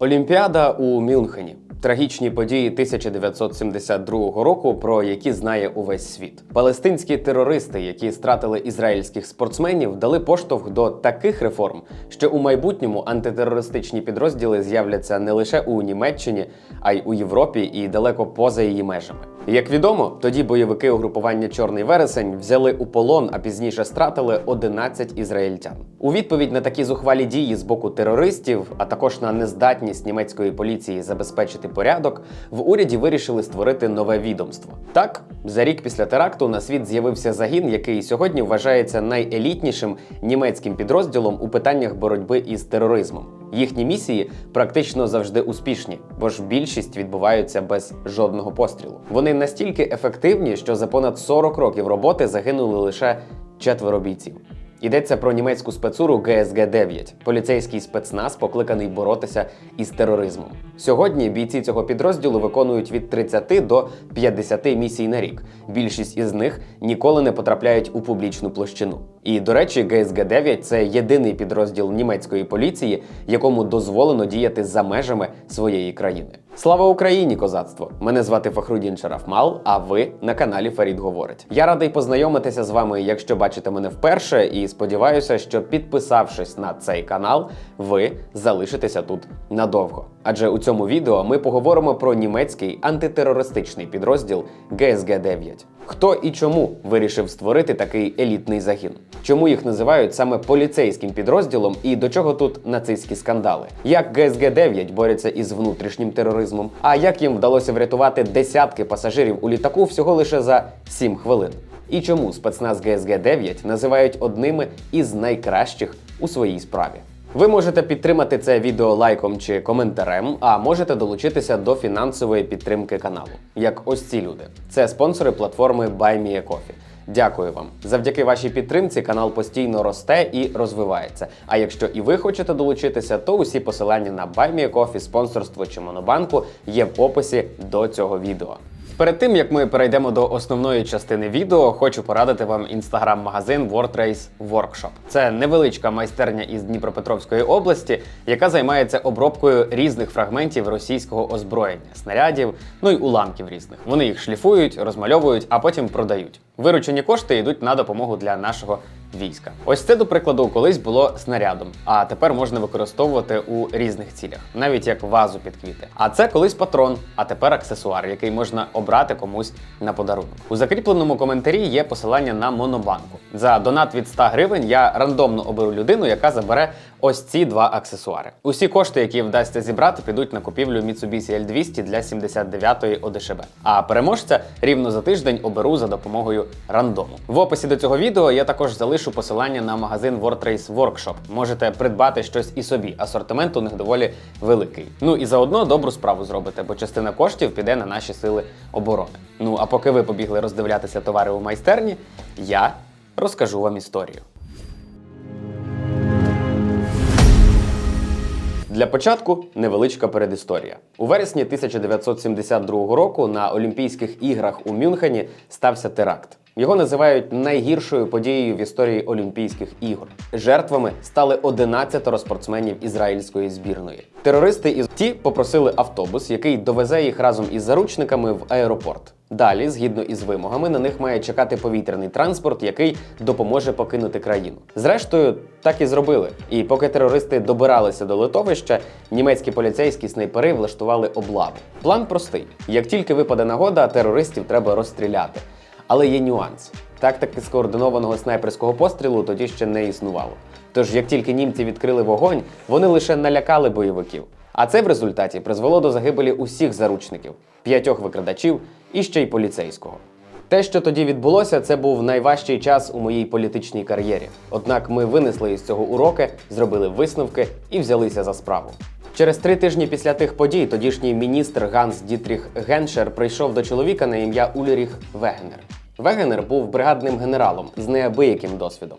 Олімпіада у Мюнхені. Трагічні події 1972 року, про які знає увесь світ. Палестинські терористи, які стратили ізраїльських спортсменів, дали поштовх до таких реформ, що у майбутньому антитерористичні підрозділи з'являться не лише у Німеччині, а й у Європі і далеко поза її межами. Як відомо, тоді бойовики угрупування Чорний вересень взяли у полон, а пізніше стратили 11 ізраїльтян. У відповідь на такі зухвалі дії з боку терористів, а також на нездатність німецької поліції забезпечити порядок, в уряді вирішили створити нове відомство. Так, за рік після теракту на світ з'явився загін, який сьогодні вважається найелітнішим німецьким підрозділом у питаннях боротьби із тероризмом. Їхні місії практично завжди успішні, бо ж більшість відбуваються без жодного пострілу. Вони настільки ефективні, що за понад 40 років роботи загинули лише четверо бійців. Йдеться про німецьку спецуру ГСГ-9, поліцейський спецназ, покликаний боротися із тероризмом. Сьогодні бійці цього підрозділу виконують від 30 до 50 місій на рік. Більшість із них ніколи не потрапляють у публічну площину. І до речі, ГСГ-9 це єдиний підрозділ німецької поліції, якому дозволено діяти за межами своєї країни. Слава Україні, козацтво! Мене звати Фахрудін Шарафмал, а ви на каналі Фарід Говорить. Я радий познайомитися з вами, якщо бачите мене вперше, і сподіваюся, що підписавшись на цей канал, ви залишитеся тут надовго. Адже у цьому відео ми поговоримо про німецький антитерористичний підрозділ ГСГ-9. Хто і чому вирішив створити такий елітний загін? Чому їх називають саме поліцейським підрозділом і до чого тут нацистські скандали? Як ГСГ-9 бореться із внутрішнім тероризмом? А як їм вдалося врятувати десятки пасажирів у літаку всього лише за 7 хвилин? І чому спецназ ГСГ-9 називають одними із найкращих у своїй справі? Ви можете підтримати це відео лайком чи коментарем, а можете долучитися до фінансової підтримки каналу, як ось ці люди. Це спонсори платформи BuyMeACoffee. Дякую вам. Завдяки вашій підтримці канал постійно росте і розвивається. А якщо і ви хочете долучитися, то усі посилання на BuyMeACoffee, спонсорство чи монобанку є в описі до цього відео. Перед тим як ми перейдемо до основної частини відео, хочу порадити вам інстаграм-магазин WordRace Workshop. Це невеличка майстерня із Дніпропетровської області, яка займається обробкою різних фрагментів російського озброєння, снарядів, ну й уламків різних. Вони їх шліфують, розмальовують, а потім продають. Виручені кошти йдуть на допомогу для нашого війська. Ось це, до прикладу, колись було снарядом, а тепер можна використовувати у різних цілях, навіть як вазу під квіти. А це колись патрон, а тепер аксесуар, який можна обрати комусь на подарунок. У закріпленому коментарі є посилання на монобанку. За донат від 100 гривень я рандомно оберу людину, яка забере ось ці два аксесуари. Усі кошти, які вдасться зібрати, підуть на купівлю Mitsubishi L200 для 79-ї ОДШБ. А переможця рівно за тиждень оберу за допомогою рандому. В описі до цього відео я також залишу посилання на магазин WordRace Workshop. Можете придбати щось і собі. Асортимент у них доволі великий. Ну і заодно добру справу зробите, бо частина коштів піде на наші сили оборони. Ну а поки ви побігли роздивлятися товари у майстерні, я розкажу вам історію. Для початку невеличка передісторія. У вересні 1972 року на Олімпійських іграх у Мюнхені стався теракт. Його називають найгіршою подією в історії Олімпійських ігор. Жертвами стали 11 спортсменів ізраїльської збірної. Терористи із ті попросили автобус, який довезе їх разом із заручниками в аеропорт. Далі, згідно із вимогами, на них має чекати повітряний транспорт, який допоможе покинути країну. Зрештою, так і зробили. І поки терористи добиралися до литовища, німецькі поліцейські снайпери влаштували облаву. План простий: як тільки випаде нагода, терористів треба розстріляти. Але є нюанс. Тактики скоординованого снайперського пострілу тоді ще не існувало. Тож, як тільки німці відкрили вогонь, вони лише налякали бойовиків. А це в результаті призвело до загибелі усіх заручників, п'ятьох викрадачів і ще й поліцейського. Те, що тоді відбулося, це був найважчий час у моїй політичній кар'єрі. Однак ми винесли із цього уроки, зробили висновки і взялися за справу. Через три тижні після тих подій тодішній міністр Ганс Дітріх Геншер прийшов до чоловіка на ім'я Уліріх Вегенер. Вегенер був бригадним генералом з неабияким досвідом.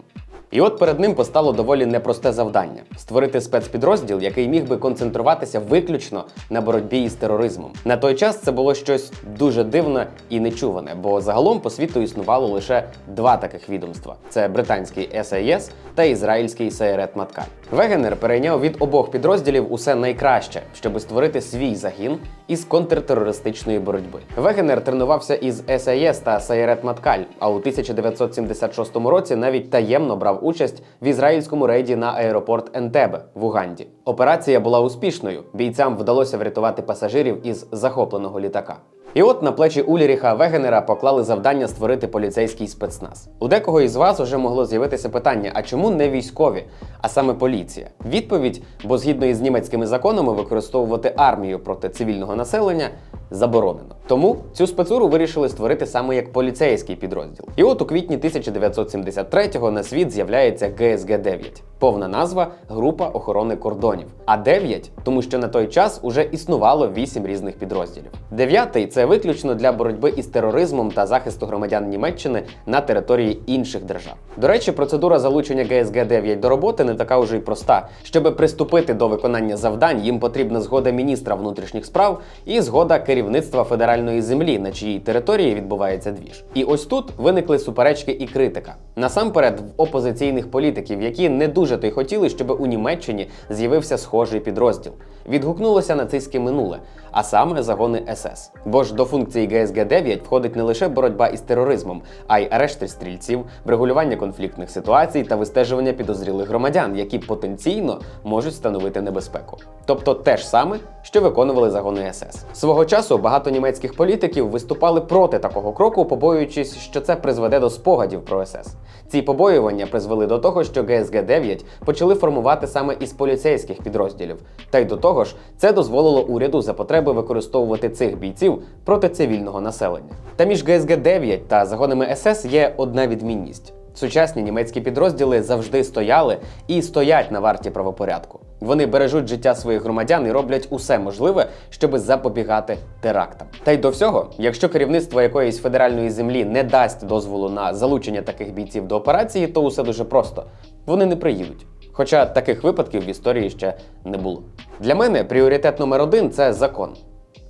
І от перед ним постало доволі непросте завдання створити спецпідрозділ, який міг би концентруватися виключно на боротьбі із тероризмом. На той час це було щось дуже дивне і нечуване, бо загалом по світу існувало лише два таких відомства: це британський SAS та ізраїльський Сейрет Маткаль. Вегенер перейняв від обох підрозділів усе найкраще, щоб створити свій загін із контртерористичної боротьби. Вегенер тренувався із САЄС та Сайрет Маткаль, а у 1976 році навіть таємно брав участь в ізраїльському рейді на аеропорт Ентебе в Уганді. Операція була успішною. Бійцям вдалося врятувати пасажирів із захопленого літака. І от на плечі Уліріха Вегенера поклали завдання створити поліцейський спецназ. У декого із вас уже могло з'явитися питання: а чому не військові, а саме поліція? Відповідь, бо згідно із німецькими законами використовувати армію проти цивільного населення заборонено. Тому цю спецуру вирішили створити саме як поліцейський підрозділ. І от у квітні 1973-го на світ з'являється ГСГ 9 повна назва Група охорони кордонів. А 9 тому що на той час уже існувало 8 різних підрозділів. Дев'ятий це виключно для боротьби із тероризмом та захисту громадян Німеччини на території інших держав. До речі, процедура залучення ГСГ 9 до роботи не така вже й проста. Щоб приступити до виконання завдань, їм потрібна згода міністра внутрішніх справ і згода керівництва федеральної землі, на чиїй території відбувається двіж. І ось тут виникли суперечки і критика. Насамперед, в опозиційних політиків, які не дуже то й хотіли, щоб у Німеччині з'явився схожий підрозділ. Відгукнулося нацистське минуле, а саме загони СС. Бо ж до функції ГСГ 9 входить не лише боротьба із тероризмом, а й арешти стрільців, врегулювання конфліктних ситуацій та вистежування підозрілих громадян, які потенційно можуть становити небезпеку. Тобто те ж саме, що виконували загони СС. Свого часу багато німецьких політиків виступали проти такого кроку, побоюючись, що це призведе до спогадів про СС. Ці побоювання призвели до того, що ГСГ 9 почали формувати саме із поліцейських підрозділів. Та й до того ж, це дозволило уряду за потреби використовувати цих бійців проти цивільного населення. Та між ГСГ 9 та загонами СС є одна відмінність. Сучасні німецькі підрозділи завжди стояли і стоять на варті правопорядку. Вони бережуть життя своїх громадян і роблять усе можливе, щоб запобігати терактам. Та й до всього, якщо керівництво якоїсь федеральної землі не дасть дозволу на залучення таких бійців до операції, то усе дуже просто вони не приїдуть. Хоча таких випадків в історії ще не було. Для мене пріоритет номер один це закон.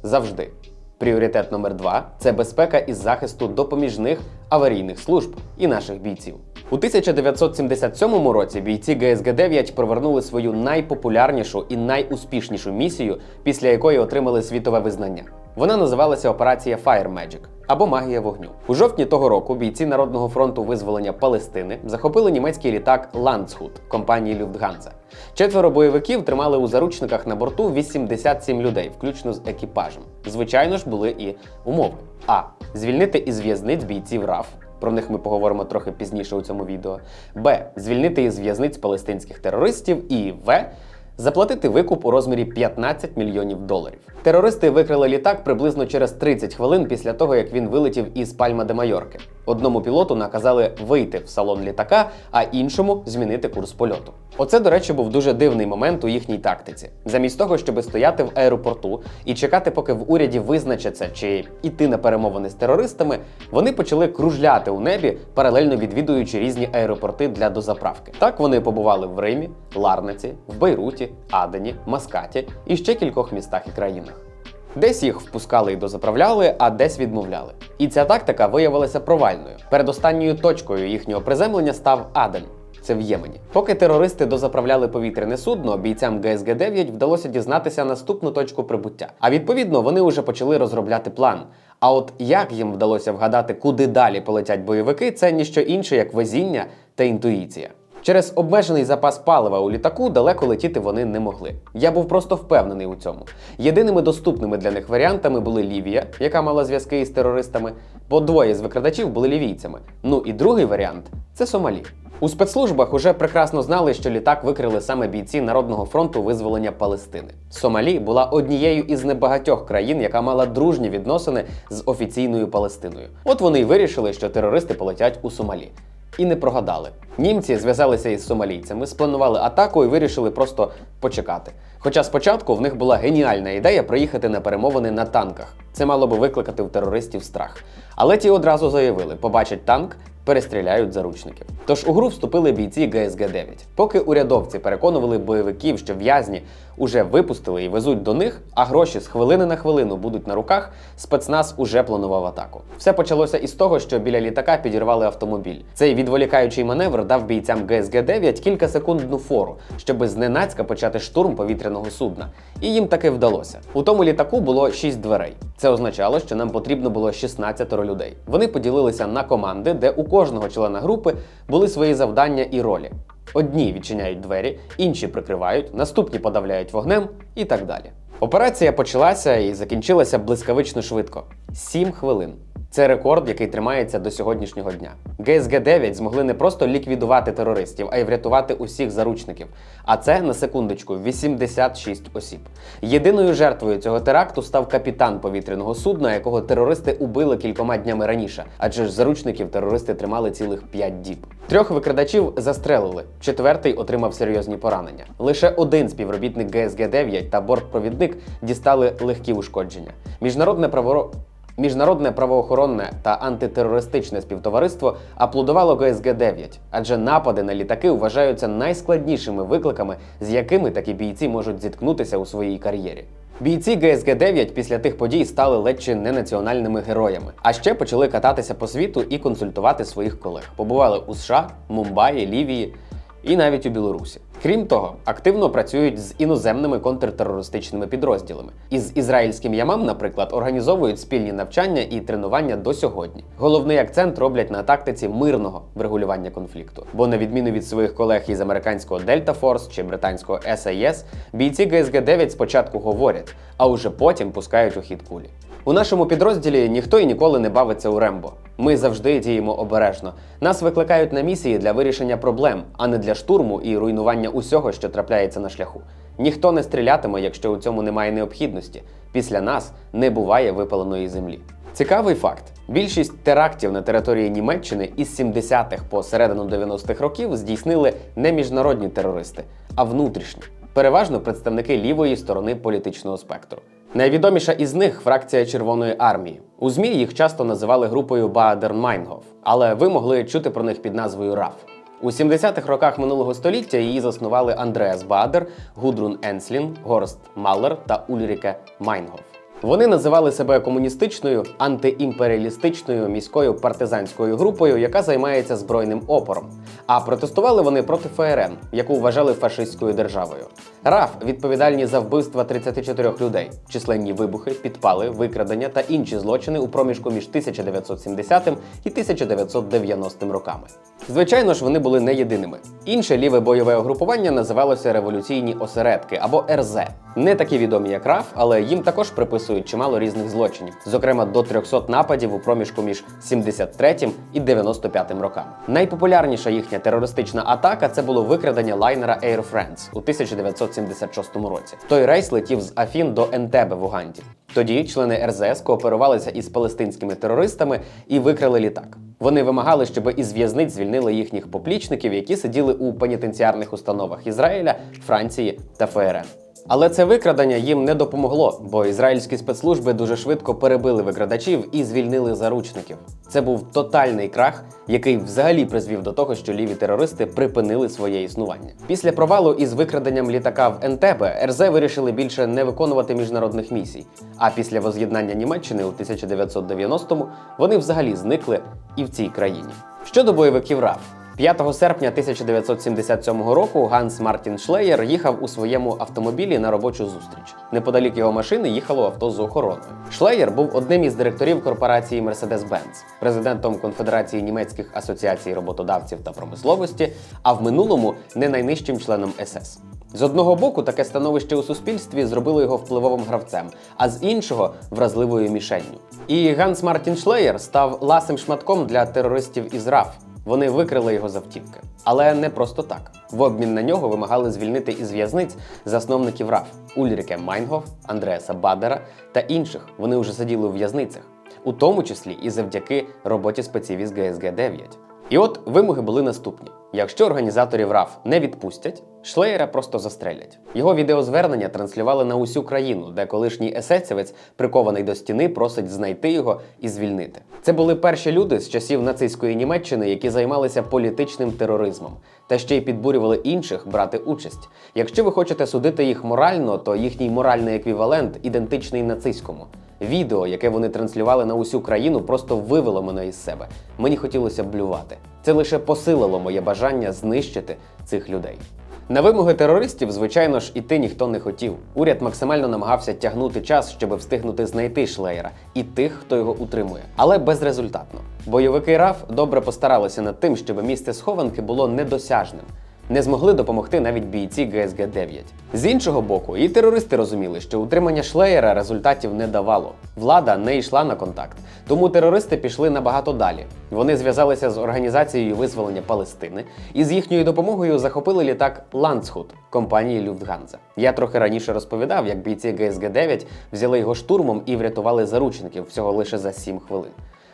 Завжди. Пріоритет номер два це безпека із захисту допоміжних аварійних служб і наших бійців. У 1977 році бійці ГСГ 9 провернули свою найпопулярнішу і найуспішнішу місію, після якої отримали світове визнання. Вона називалася Операція Fire Magic або Магія вогню. У жовтні того року бійці Народного фронту визволення Палестини захопили німецький літак Landshut компанії Люфтганза. Четверо бойовиків тримали у заручниках на борту 87 людей, включно з екіпажем. Звичайно ж, були і умови: а звільнити із в'язниць бійців РАФ. Про них ми поговоримо трохи пізніше у цьому відео. Б. Звільнити із в'язниць палестинських терористів. І В. Заплатити викуп у розмірі 15 мільйонів доларів. Терористи викрили літак приблизно через 30 хвилин після того, як він вилетів із Пальма де Майорки. Одному пілоту наказали вийти в салон літака, а іншому змінити курс польоту. Оце, до речі, був дуже дивний момент у їхній тактиці. Замість того, щоб стояти в аеропорту і чекати, поки в уряді визначаться, чи йти на перемовини з терористами, вони почали кружляти у небі, паралельно відвідуючи різні аеропорти для дозаправки. Так вони побували в Римі, Ларнаці, в Бейруті, Адені, Маскаті і ще кількох містах і країнах. Десь їх впускали і дозаправляли, а десь відмовляли. І ця тактика виявилася провальною. Передостанньою точкою їхнього приземлення став Аден. Це в Ємені. Поки терористи дозаправляли повітряне судно, бійцям ГСГ 9 вдалося дізнатися наступну точку прибуття. А відповідно, вони вже почали розробляти план. А от як їм вдалося вгадати, куди далі полетять бойовики, це ніщо інше, як везіння та інтуїція. Через обмежений запас палива у літаку далеко летіти вони не могли. Я був просто впевнений у цьому. Єдиними доступними для них варіантами були Лівія, яка мала зв'язки із терористами, бо двоє з викрадачів були лівійцями. Ну і другий варіант це Сомалі. У спецслужбах уже прекрасно знали, що літак викрили саме бійці Народного фронту визволення Палестини. Сомалі була однією із небагатьох країн, яка мала дружні відносини з офіційною Палестиною. От вони й вирішили, що терористи полетять у Сомалі. І не прогадали. Німці зв'язалися із сомалійцями, спланували атаку і вирішили просто почекати. Хоча спочатку в них була геніальна ідея проїхати на перемовини на танках. Це мало би викликати в терористів страх. Але ті одразу заявили: побачать танк, перестріляють заручників. Тож у гру вступили бійці ГСГ 9 Поки урядовці переконували бойовиків, що в'язні уже випустили і везуть до них, а гроші з хвилини на хвилину будуть на руках, спецназ уже планував атаку. Все почалося із того, що біля літака підірвали автомобіль. Цей відволікаючий маневр дав бійцям ГСГ-9 кілька секундну фору, щоби зненацька почати штурм повітряного судна. І їм таки вдалося. У тому літаку було 6 дверей. Це означало, що нам потрібно було 16 людей. Вони поділилися на команди, де у кожного члена групи були свої завдання і ролі. Одні відчиняють двері, інші прикривають, наступні подавляють вогнем і так далі. Операція почалася і закінчилася блискавично швидко 7 хвилин. Це рекорд, який тримається до сьогоднішнього дня. ГСГ-9 змогли не просто ліквідувати терористів, а й врятувати усіх заручників. А це на секундочку 86 осіб. Єдиною жертвою цього теракту став капітан повітряного судна, якого терористи убили кількома днями раніше, адже ж заручників терористи тримали цілих 5 діб. Трьох викрадачів застрелили, четвертий отримав серйозні поранення. Лише один співробітник ГСГ-9 та бортпровідник дістали легкі ушкодження. Міжнародне право Міжнародне правоохоронне та антитерористичне співтовариство аплодувало ГСГ-9, адже напади на літаки вважаються найскладнішими викликами, з якими такі бійці можуть зіткнутися у своїй кар'єрі. Бійці ГСГ-9 після тих подій стали ледь чи не національними героями, а ще почали кататися по світу і консультувати своїх колег. Побували у США, Мумбаї, Лівії і навіть у Білорусі. Крім того, активно працюють з іноземними контртерористичними підрозділами. Із ізраїльським ямам, наприклад, організовують спільні навчання і тренування до сьогодні. Головний акцент роблять на тактиці мирного врегулювання конфлікту. Бо, на відміну від своїх колег із американського Delta Force чи британського SAS, бійці ГСГ-9 спочатку говорять, а уже потім пускають у хід кулі. У нашому підрозділі ніхто і ніколи не бавиться у Рембо. Ми завжди діємо обережно. Нас викликають на місії для вирішення проблем, а не для штурму і руйнування усього, що трапляється на шляху. Ніхто не стрілятиме, якщо у цьому немає необхідності. Після нас не буває випаленої землі. Цікавий факт: більшість терактів на території Німеччини із 70-х по середину 90-х років здійснили не міжнародні терористи, а внутрішні, переважно представники лівої сторони політичного спектру. Найвідоміша із них фракція Червоної армії. У ЗМІ їх часто називали групою Баадер-Майнгоф, але ви могли чути про них під назвою РАФ. У 70-х роках минулого століття її заснували Андреас Баадер, Гудрун Енслін, Горст Маллер та Ульріке Майнгоф. Вони називали себе комуністичною антиімперіалістичною міською партизанською групою, яка займається збройним опором. А протестували вони проти ФРН, яку вважали фашистською державою. РАФ відповідальні за вбивства 34 людей, численні вибухи, підпали, викрадення та інші злочини у проміжку між 1970 і 1990 роками. Звичайно ж, вони були не єдиними. Інше ліве бойове угрупування називалося революційні осередки або РЗ. Не такі відомі, як РАФ, але їм також приписують чимало різних злочинів, зокрема до 300 нападів у проміжку між 73 і 95 роками. Найпопулярніша їхня терористична атака це було викрадення лайнера Air France у 1976 році. Той рейс летів з Афін до Ентебе в Уганді. Тоді члени РЗС кооперувалися із палестинськими терористами і викрали літак. Вони вимагали, щоб із в'язниць звільнили їхніх поплічників, які сиділи у пенітенціарних установах Ізраїля, Франції та ФРН. Але це викрадення їм не допомогло, бо ізраїльські спецслужби дуже швидко перебили викрадачів і звільнили заручників. Це був тотальний крах, який взагалі призвів до того, що ліві терористи припинили своє існування. Після провалу із викраденням літака в Ентебе РЗ вирішили більше не виконувати міжнародних місій. А після воз'єднання Німеччини у 1990-му вони взагалі зникли і в цій країні. Щодо бойовиків РАФ. 5 серпня 1977 року Ганс Мартін Шлеєр їхав у своєму автомобілі на робочу зустріч. Неподалік його машини їхало авто з охороною. Шлеєр був одним із директорів корпорації Mercedes-Benz, президентом Конфедерації німецьких асоціацій роботодавців та промисловості, а в минулому не найнижчим членом СС. З одного боку, таке становище у суспільстві зробило його впливовим гравцем, а з іншого вразливою мішенню. І Ганс Мартін Шлеєр став ласим шматком для терористів із РАФ. Вони викрили його з автівки. Але не просто так. В обмін на нього вимагали звільнити із в'язниць засновників РАФ Ульріке Майнгоф, Андреаса Бадера та інших. Вони вже сиділи у в'язницях, у тому числі і завдяки роботі спеців із ГСГ 9 І от вимоги були наступні: якщо організаторів РАФ не відпустять, Шлеєра просто застрелять. Його відеозвернення транслювали на усю країну, де колишній есесівець, прикований до стіни, просить знайти його і звільнити. Це були перші люди з часів нацистської Німеччини, які займалися політичним тероризмом, та ще й підбурювали інших брати участь. Якщо ви хочете судити їх морально, то їхній моральний еквівалент ідентичний нацистському. Відео, яке вони транслювали на усю країну, просто вивело мене із себе. Мені хотілося блювати. Це лише посилило моє бажання знищити цих людей. На вимоги терористів, звичайно ж, іти ніхто не хотів. Уряд максимально намагався тягнути час, щоб встигнути знайти Шлеєра і тих, хто його утримує, але безрезультатно. Бойовики РАФ добре постаралися над тим, щоб місце схованки було недосяжним. Не змогли допомогти навіть бійці ГСГ 9 З іншого боку, і терористи розуміли, що утримання Шлеєра результатів не давало. Влада не йшла на контакт, тому терористи пішли набагато далі. Вони зв'язалися з організацією визволення Палестини і з їхньою допомогою захопили літак Ландсхут компанії Люфтганза. Я трохи раніше розповідав, як бійці ГСГ 9 взяли його штурмом і врятували заручників всього лише за 7 хвилин.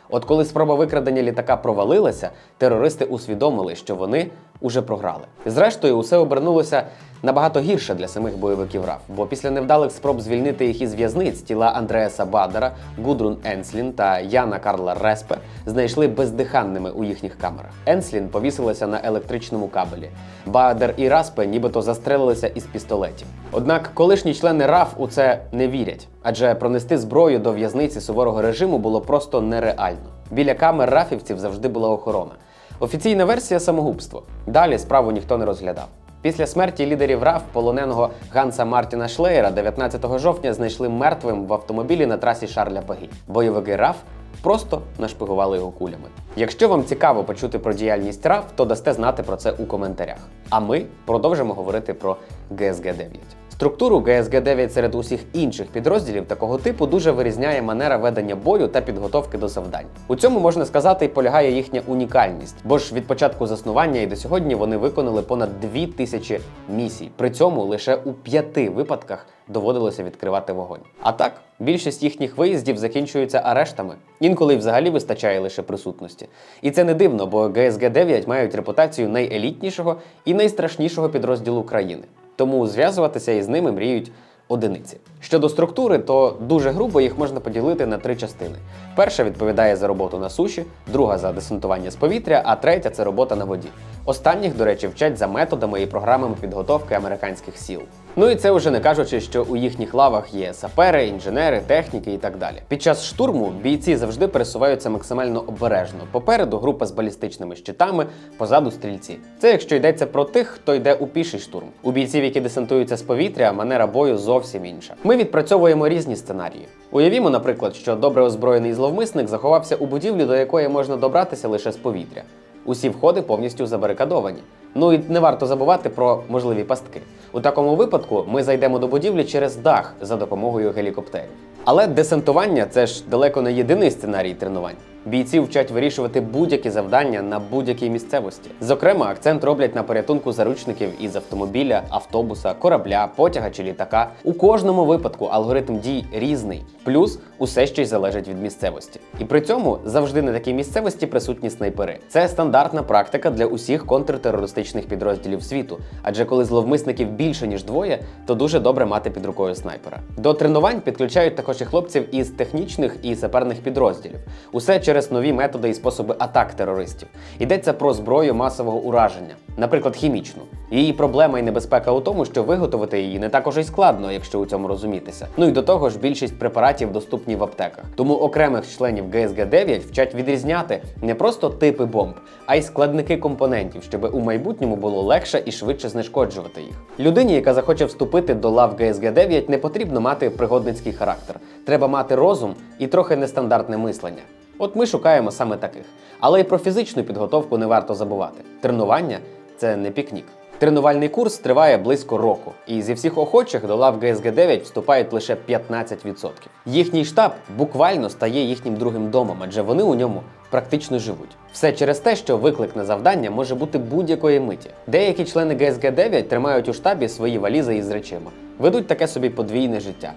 От коли спроба викрадення літака провалилася, терористи усвідомили, що вони уже програли. Зрештою, усе обернулося набагато гірше для самих бойовиків РАФ, бо після невдалих спроб звільнити їх із в'язниць тіла Андреаса Бадера, Гудрун Енслін та Яна Карла Респе знайшли бездиханними у їхніх камерах. Енслін повісилася на електричному кабелі. Бадер і Распе нібито застрелилися із пістолетів. Однак колишні члени РАФ у це не вірять, адже пронести зброю до в'язниці суворого режиму було просто нереально. Біля камер рафівців завжди була охорона. Офіційна версія самогубство. Далі справу ніхто не розглядав. Після смерті лідерів РАФ полоненого Ганса Мартіна Шлеєра 19 жовтня знайшли мертвим в автомобілі на трасі Шарля Пагі. Бойовики РАФ просто нашпигували його кулями. Якщо вам цікаво почути про діяльність РАФ, то дасте знати про це у коментарях. А ми продовжимо говорити про ГСГ 9 Структуру ГСГ 9 серед усіх інших підрозділів такого типу дуже вирізняє манера ведення бою та підготовки до завдань. У цьому можна сказати і полягає їхня унікальність, бо ж від початку заснування і до сьогодні вони виконали понад дві тисячі місій. При цьому лише у п'яти випадках доводилося відкривати вогонь. А так, більшість їхніх виїздів закінчуються арештами. Інколи взагалі вистачає лише присутності. І це не дивно, бо ГСГ 9 мають репутацію найелітнішого і найстрашнішого підрозділу країни. Тому зв'язуватися із ними мріють одиниці. Щодо структури, то дуже грубо їх можна поділити на три частини. Перша відповідає за роботу на суші, друга за десантування з повітря, а третя це робота на воді. Останніх, до речі, вчать за методами і програмами підготовки американських сіл. Ну і це вже не кажучи, що у їхніх лавах є сапери, інженери, техніки і так далі. Під час штурму бійці завжди пересуваються максимально обережно. Попереду група з балістичними щитами, позаду стрільці. Це якщо йдеться про тих, хто йде у піший штурм. У бійців, які десантуються з повітря, манера бою зовсім інша. Ми відпрацьовуємо різні сценарії. Уявімо, наприклад, що добре озброєний зловмисник заховався у будівлі, до якої можна добратися лише з повітря. Усі входи повністю забарикадовані. Ну і не варто забувати про можливі пастки. У такому випадку ми зайдемо до будівлі через дах за допомогою гелікоптерів. Але десантування це ж далеко не єдиний сценарій тренувань. Бійці вчать вирішувати будь-які завдання на будь-якій місцевості. Зокрема, акцент роблять на порятунку заручників із автомобіля, автобуса, корабля, потяга чи літака. У кожному випадку алгоритм дій різний, плюс усе ще й залежить від місцевості. І при цьому завжди на такій місцевості присутні снайпери. Це стандартна практика для усіх контртерористичних підрозділів світу. Адже коли зловмисників більше ніж двоє, то дуже добре мати під рукою снайпера. До тренувань підключають також і хлопців із технічних і саперних підрозділів. Усе через нові методи і способи атак терористів. Йдеться про зброю масового ураження, наприклад, хімічну. Її проблема і небезпека у тому, що виготовити її не так уже й складно, якщо у цьому розумітися. Ну і до того ж, більшість препаратів доступні в аптеках. Тому окремих членів ГСГ 9 вчать відрізняти не просто типи бомб, а й складники компонентів, щоб у майбутньому було легше і швидше знешкоджувати їх. Людині, яка захоче вступити до лав ГСГ 9, не потрібно мати пригодницький характер. Треба мати розум і трохи нестандартне мислення. От ми шукаємо саме таких. Але й про фізичну підготовку не варто забувати. Тренування це не пікнік. Тренувальний курс триває близько року, і зі всіх охочих до лав ГСГ 9 вступають лише 15%. Їхній штаб буквально стає їхнім другим домом, адже вони у ньому практично живуть. Все через те, що виклик на завдання може бути будь-якої миті. Деякі члени ГСГ 9 тримають у штабі свої валізи із речима, ведуть таке собі подвійне життя.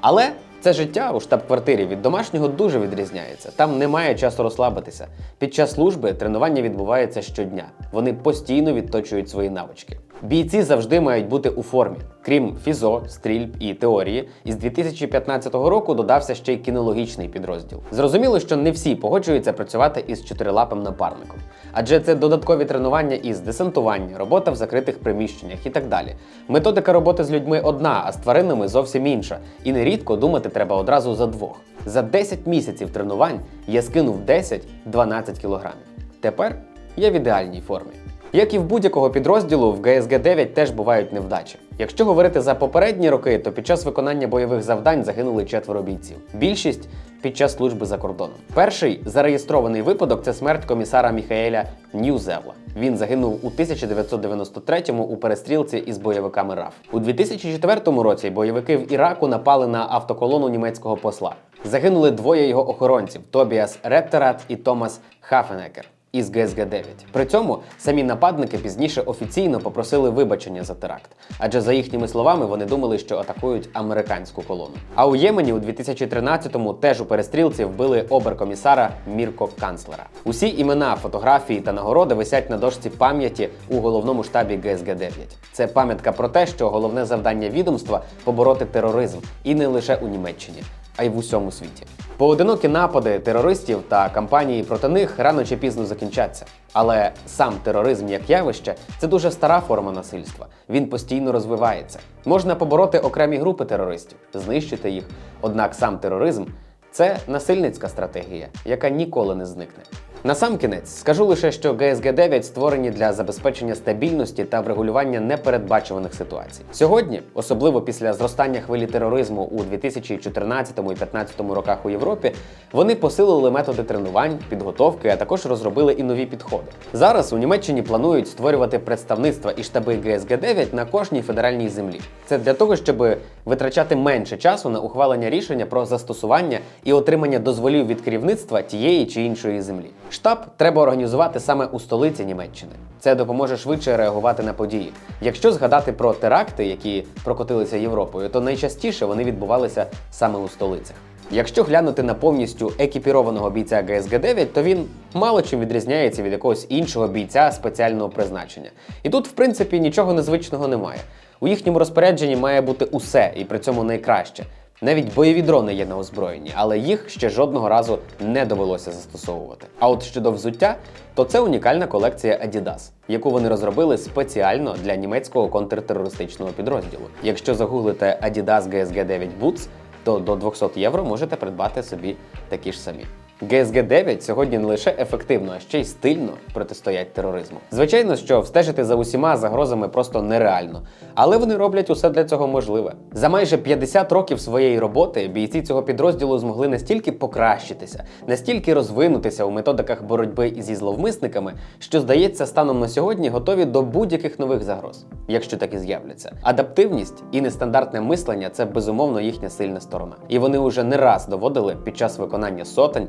Але Це життя у штаб-квартирі від домашнього дуже відрізняється. Там немає часу розслабитися. Під час служби тренування відбувається щодня. Вони постійно відточують свої навички. Бійці завжди мають бути у формі. Крім фізо, стрільб і теорії, із 2015 року додався ще й кінологічний підрозділ. Зрозуміло, що не всі погоджуються працювати із чотирилапим напарником, адже це додаткові тренування із десантування, робота в закритих приміщеннях і так далі. Методика роботи з людьми одна, а з тваринами зовсім інша. І нерідко думати треба одразу за двох. За 10 місяців тренувань я скинув 10-12 кілограмів. Тепер я в ідеальній формі. Як і в будь-якого підрозділу, в ГСГ 9 теж бувають невдачі. Якщо говорити за попередні роки, то під час виконання бойових завдань загинули четверо бійців. Більшість під час служби за кордоном. Перший зареєстрований випадок це смерть комісара Міхаеля Ньюзевла. Він загинув у 1993-му у перестрілці із бойовиками РАФ. У 2004 році бойовики в Іраку напали на автоколону німецького посла. Загинули двоє його охоронців Тобіас Рептерат і Томас Хафенекер із ГСГ-9. При цьому самі нападники пізніше офіційно попросили вибачення за теракт, адже за їхніми словами вони думали, що атакують американську колону. А у Ємені у 2013-му теж у перестрілці вбили оберкомісара Мірко Канцлера. Усі імена, фотографії та нагороди висять на дошці пам'яті у головному штабі ГСГ-9. Це пам'ятка про те, що головне завдання відомства побороти тероризм і не лише у Німеччині а й в усьому світі. Поодинокі напади терористів та кампанії проти них рано чи пізно закінчаться. Але сам тероризм як явище це дуже стара форма насильства. Він постійно розвивається. Можна побороти окремі групи терористів, знищити їх. Однак сам тероризм це насильницька стратегія, яка ніколи не зникне. Насамкінець скажу лише, що ГСГ 9 створені для забезпечення стабільності та врегулювання непередбачуваних ситуацій. Сьогодні, особливо після зростання хвилі тероризму у 2014 і 2015 роках у Європі, вони посилили методи тренувань, підготовки, а також розробили і нові підходи. Зараз у Німеччині планують створювати представництва і штаби ГСГ 9 на кожній федеральній землі. Це для того, щоб витрачати менше часу на ухвалення рішення про застосування і отримання дозволів від керівництва тієї чи іншої землі. Штаб треба організувати саме у столиці Німеччини. Це допоможе швидше реагувати на події. Якщо згадати про теракти, які прокотилися Європою, то найчастіше вони відбувалися саме у столицях. Якщо глянути на повністю екіпірованого бійця ГСГ 9, то він мало чим відрізняється від якогось іншого бійця спеціального призначення. І тут, в принципі, нічого незвичного немає. У їхньому розпорядженні має бути усе, і при цьому найкраще. Навіть бойові дрони є на озброєнні, але їх ще жодного разу не довелося застосовувати. А от щодо взуття, то це унікальна колекція Adidas, яку вони розробили спеціально для німецького контртерористичного підрозділу. Якщо загуглите Adidas GSG 9 Boots, то до 200 євро можете придбати собі такі ж самі. ГСГ 9 сьогодні не лише ефективно, а ще й стильно протистоять тероризму. Звичайно, що встежити за усіма загрозами просто нереально, але вони роблять усе для цього можливе. За майже 50 років своєї роботи бійці цього підрозділу змогли настільки покращитися, настільки розвинутися у методиках боротьби зі зловмисниками, що здається, станом на сьогодні готові до будь-яких нових загроз, якщо такі з'являться. Адаптивність і нестандартне мислення це безумовно їхня сильна сторона. І вони вже не раз доводили під час виконання сотень